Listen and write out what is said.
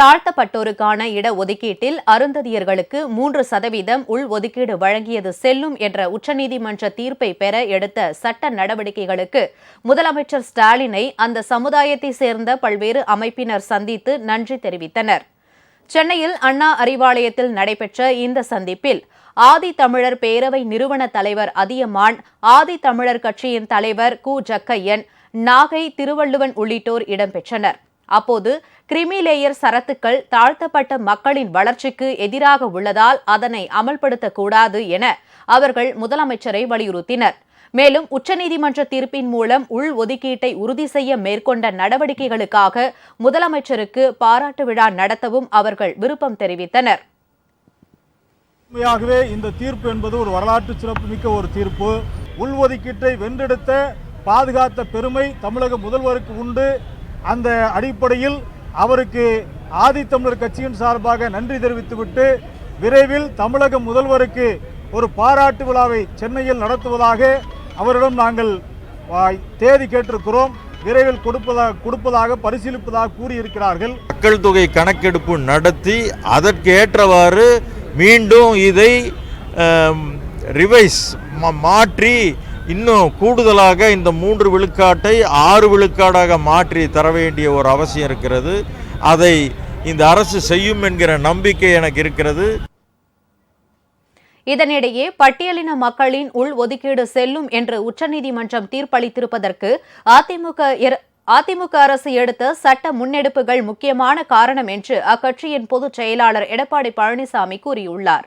தாழ்த்தப்பட்டோருக்கான இட ஒதுக்கீட்டில் அருந்ததியர்களுக்கு மூன்று சதவீதம் உள் ஒதுக்கீடு வழங்கியது செல்லும் என்ற உச்சநீதிமன்ற தீர்ப்பை பெற எடுத்த சட்ட நடவடிக்கைகளுக்கு முதலமைச்சர் ஸ்டாலினை அந்த சமுதாயத்தை சேர்ந்த பல்வேறு அமைப்பினர் சந்தித்து நன்றி தெரிவித்தனர். சென்னையில் அண்ணா அறிவாலயத்தில் நடைபெற்ற இந்த சந்திப்பில் ஆதி தமிழர் பேரவை நிறுவன தலைவர் அதியமான் ஆதி தமிழர் கட்சியின் தலைவர் கு. ஜக்கையன் நாகை திருவள்ளுவன் உள்ளிட்டோர் இடம்பெற்றனர். அப்போது கிரிமி லேயர் சரத்துக்கள் தாழ்த்தப்பட்ட மக்களின் வளர்ச்சிக்கு எதிராக உள்ளதால் அதனை அமல்படுத்தக்கூடாது என அவர்கள் முதலமைச்சரை வலியுறுத்தினர். மேலும் உச்சநீதிமன்ற தீர்ப்பின் மூலம் உள் ஒதுக்கீட்டை உறுதி செய்ய மேற்கொண்ட நடவடிக்கைகளுக்காக முதலமைச்சருக்கு பாராட்டு விழா நடத்தவும் அவர்கள் விருப்பம் தெரிவித்தனர். உண்மையாகவே இந்த தீர்ப்பு என்பது ஒரு வரலாற்று சிறப்புமிக்க ஒரு தீர்ப்பு. உள் ஒதுக்கீட்டை வென்றெடுத்த பாதுகாத்த பெருமை தமிழக முதல்வருக்கு உண்டு. அந்த அடிப்படையில் அவருக்கு ஆதித்தமிழர் கட்சியின் சார்பாக நன்றி தெரிவித்துவிட்டு விரைவில் தமிழக முதல்வருக்கு ஒரு பாராட்டு விழாவை சென்னையில் நடத்துவதாக அவரிடம் நாங்கள் தேதி கேட்டிருக்கிறோம். விரைவில் கொடுப்பதாக கொடுப்பதாக பரிசீலிப்பதாக கூறியிருக்கிறார்கள். மக்கள் தொகை கணக்கெடுப்பு நடத்தி அதற்கு ஏற்றவாறு மீண்டும் இதை ரிவைஸ் மாற்றி இன்னும் கூடுதலாக இந்த மூன்று விழுக்காட்டை ஆறு விழுக்காடாக மாற்றி தர வேண்டிய ஒரு அவசியம் இருக்கிறது. அதை இந்த அரசு செய்யும் என்கிற நம்பிக்கை எனக்கு இருக்கிறது. இதனிடையே பட்டியலின மக்களின் உள் ஒதுக்கீடு செல்லும் என்று உச்சநீதிமன்றம் தீர்ப்பளித்திருப்பதற்கு அதிமுக அதிமுக அரசு எடுத்த சட்ட முன்னெடுப்புகள் முக்கியமான காரணம் என்று அக்கட்சியின் பொதுச் செயலாளர் எடப்பாடி பழனிசாமி கூறியுள்ளார்.